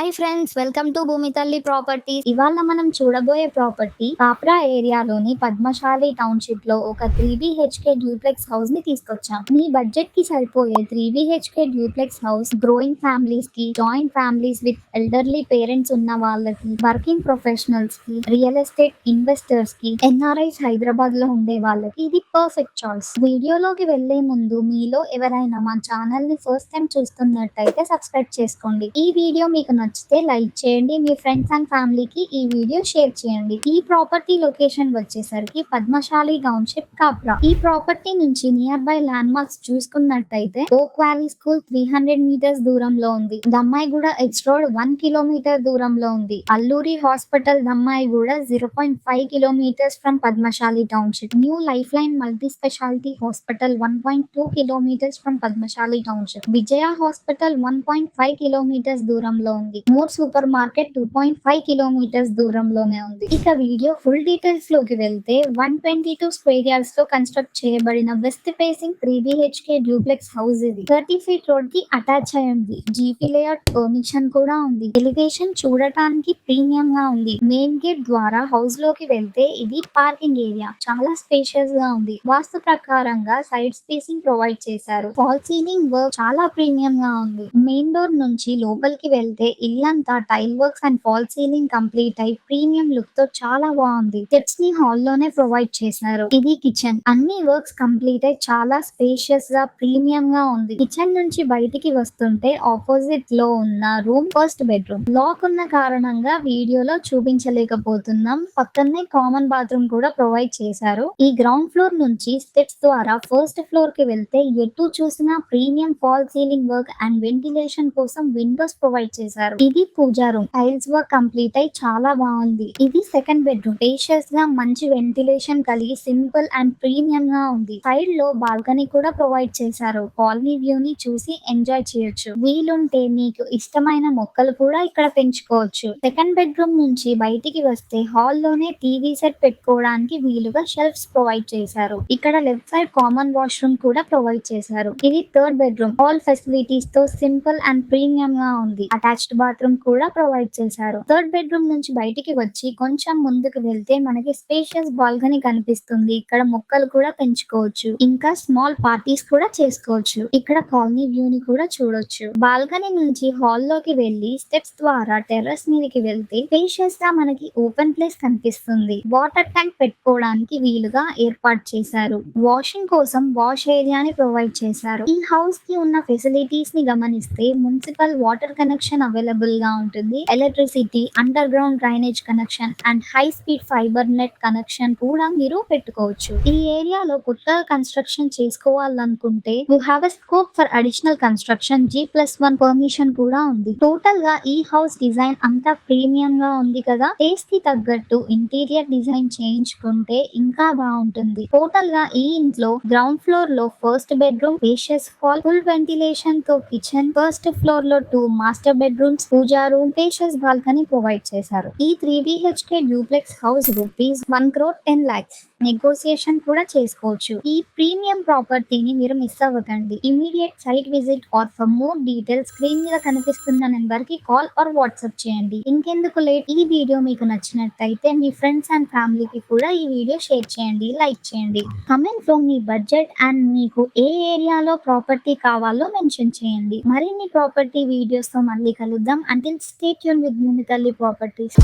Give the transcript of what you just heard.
Hi friends welcome to భూమి తల్లి property ఇవాళ మనం చూడబోయే ప్రాపర్టీ కాప్రా ఏరియాలోని పద్మశాలి టౌన్షిప్లో ఒక త్రీ బిహెచ్కే డ్యూప్లెక్స్ హౌస్ని తీసుకొచ్చాం. మీ బడ్జెట్కి సరిపోయే three BHK duplex house growing ఫ్యామిలీస్కి joint families with elderly parents ఉన్న వాళ్ళకి వర్కింగ్ ప్రొఫెషనల్స్కి రియల్ ఎస్టేట్ ఇన్వెస్టర్స్కి ఎన్ఆర్ఐస్ హైదరాబాద్లో ఉండే వాళ్ళకి ఇది పర్ఫెక్ట్ చాయిస్ వీడియోలోకి వెళ్ళే ముందు మీలో ఎవరైనా మా ఛానల్ని ఫస్ట్ టైం చూస్తున్నట్టయితే సబ్స్క్రైబ్ చేసుకోండి. ఈ వీడియో మీకు నచ్చితే లైక్ చేయండి. మీ ఫ్రెండ్స్ అండ్ ఫ్యామిలీకి ఈ వీడియో షేర్ చేయండి. ఈ ప్రాపర్టీ లొకేషన్ వచ్చేసరికి పద్మశాలి టౌన్షిప్ కాప్రా. ఈ ప్రాపర్టీ నుంచి నియర్ బై ల్యాండ్ మార్క్స్ చూసుకున్నట్టయితే Oak Valley school three hundred metres దూరంలో ఉంది. Dammaiguda X road one kilometre దూరంలో ఉంది. Alluri hospital Dammaiguda zero point five kilometres from Padmashali township. New life line multi speciality hospital one point two kilometres from Padmashali township. Vijaya hospital one point five kilometres దూరంలో ఉంది. More supermarket two point five kilometres దూరంలోనే ఉంది. ఇక video full డీటెయిల్స్లోకి వెళ్తే one twenty two square యార్డ్స్తో construct చేయబడిన west facing three BHK duplex house ఇది. థర్టీ ఫీట్ రోడ్కి అటాచ్ అయి ఉంది జీపీ లేఅవుట్ పర్మిషన్ కూడా ఉంది. ఎలివేషన్ చూడటానికి ప్రీమియం గా ఉంది. మెయిన్ గేట్ ద్వారా హౌస్లోకి వెళ్తే ఇది పార్కింగ్ ఏరియా చాలా స్పేషియస్గా ఉంది. వాస్తు ప్రకారంగా సైడ్ స్పేసింగ్ ప్రొవైడ్ చేశారు. ఫాల్ సీలింగ్ వర్క్ చాలా ప్రీమియం గా ఉంది. మెయిన్ డోర్ నుంచి లోపలికి వెళ్తే ఇల్లంతా tile works and false ceiling complete అయి ప్రీమియం లుక్తో చాలా బాగుంది. స్టెప్స్ని హాల్లోనే ప్రొవైడ్ చేశారు ఇది కిచెన్ అన్ని వర్క్స్ కంప్లీట్ అయి చాలా స్పేషియస్గా ప్రీమియం గా ఉంది. కిచెన్ నుంచి బయటికి వస్తుంటే ఆపోజిట్లో ఉన్న రూమ్ ఫస్ట్ బెడ్రూమ్ లాక్ ఉన్న కారణంగా వీడియోలో చూపించలేకపోతున్నాం. పక్కనే కామన్ బాత్రూమ్ కూడా ప్రొవైడ్ చేశారు. ఈ గ్రౌండ్ ఫ్లోర్ నుంచి స్టెప్స్ ద్వారా ఫస్ట్ ఫ్లోర్కి వెళ్తే ఎటు చూసినా premium false ceiling work and ventilation కోసం విండోస్ ప్రొవైడ్ చేశారు. ఇది puja room. Tiles work complete అయి చాలా బాగుంది. ఇది సెకండ్ బెడ్రూమ్. స్పేషియస్గా మంచి వెంటిలేషన్ కలిగి సింపుల్ అండ్ ప్రీమియం గా ఉంది. సైడ్లో బాల్కనీ కూడా ప్రొవైడ్ చేశారు. కాలనీ వ్యూ ని చూసి ఎంజాయ్ చేయొచ్చు. వీలుంటే మీకు ఇష్టమైన మొక్కలు కూడా ఇక్కడ పెంచుకోవచ్చు. సెకండ్ బెడ్రూమ్ నుంచి బయటికి వస్తే హాల్లోనే టీవీ సెట్ పెట్టుకోవడానికి వీలుగా షెల్ఫ్స్ ప్రొవైడ్ చేశారు. ఇక్కడ లెఫ్ట్ సైడ్ కామన్ వాష్రూమ్ కూడా ప్రొవైడ్ చేశారు. ఇది థర్డ్ బెడ్రూమ్ హాల్ ఫెసిలిటీస్తో సింపుల్ అండ్ ప్రీమియం గా ఉంది. అటాచ్డ్ బాత్రూమ్ కూడా ప్రొవైడ్ చేశారు. థర్డ్ బెడ్రూమ్ నుంచి బయటికి వచ్చి కొంచెం ముందుకు వెళ్తే మనకి స్పేషియస్ బాల్కనీ కనిపిస్తుంది. ఇక్కడ మొక్కలు కూడా పెంచుకోవచ్చు. ఇంకా స్మాల్ పార్టీస్ కూడా చేసుకోవచ్చు. ఇక్కడ కాలనీ వ్యూ ని కూడా చూడొచ్చు. బాల్కనీ నుంచి హాల్లోకి వెళ్ళి స్టెప్స్ ద్వారా టెర్రస్ మీదకి వెళ్తే స్పేషియస్గా మనకి ఓపెన్ ప్లేస్ కనిపిస్తుంది. వాటర్ ట్యాంక్ పెట్టుకోవడానికి వీలుగా ఏర్పాటు చేశారు. వాషింగ్ కోసం వాష్ ఏరియాని ప్రొవైడ్ చేశారు. ఈ హౌస్కి ఉన్న ఫెసిలిటీస్ని గమనిస్తే మున్సిపల్ వాటర్ కనెక్షన్ అవైలబుల్ గా ఉంటుంది. Electricity underground drainage connection and high speed fibre net connection కూడా మీరు పెట్టుకోవచ్చు. ఈ ఏరియాలో కొత్తగా కన్స్ట్రక్షన్ చేసుకోవాలనుకుంటే you have a scope for additional construction G plus one permission కూడా ఉంది. టోటల్గా ఈ హౌస్ డిజైన్ అంతా ప్రీమియం గా ఉంది కదా. టేస్ట్కి తగ్గట్టు ఇంటీరియర్ డిజైన్ చేయించుకుంటే ఇంకా బాగుంటుంది. టోటల్గా ఈ ఇంట్లో గ్రౌండ్ ఫ్లోర్లో first bedroom spacious hall full వెంటిలేషన్తో kitchen first ఫ్లోర్లో two master bedrooms puja room spacious balcony provide చేశారు. ఈ three BHK duplex house rupees one crore ten lakhs negotiation కూడా చేసుకోవచ్చు. ఈ ప్రీమియం ప్రాపర్టీని మీరు మిస్ అవ్వకండి. Immediate site visit or for more details screen మీద కనిపిస్తున్న నెంబర్కి కాల్ ఆర్ వాట్సాప్ చేయండి. ఇంకెందుకు లేట్ ఈ వీడియో మీకు నచ్చినట్టయితే మీ ఫ్రెండ్స్ అండ్ ఫ్యామిలీకి కూడా ఈ వీడియో షేర్ చేయండి లైక్ చేయండి. కమెంట్లో మీ బడ్జెట్ అండ్ మీకు ఏ ఏరియాలో ప్రాపర్టీ కావాలో మెన్షన్ చేయండి. మరిన్ని ప్రాపర్టీ వీడియోస్తో మళ్ళీ కలుద్దాం. చూద్దాం. అంటిల్ స్టేట్ యూన్ విత్ తల్లి ప్రాపర్టీస్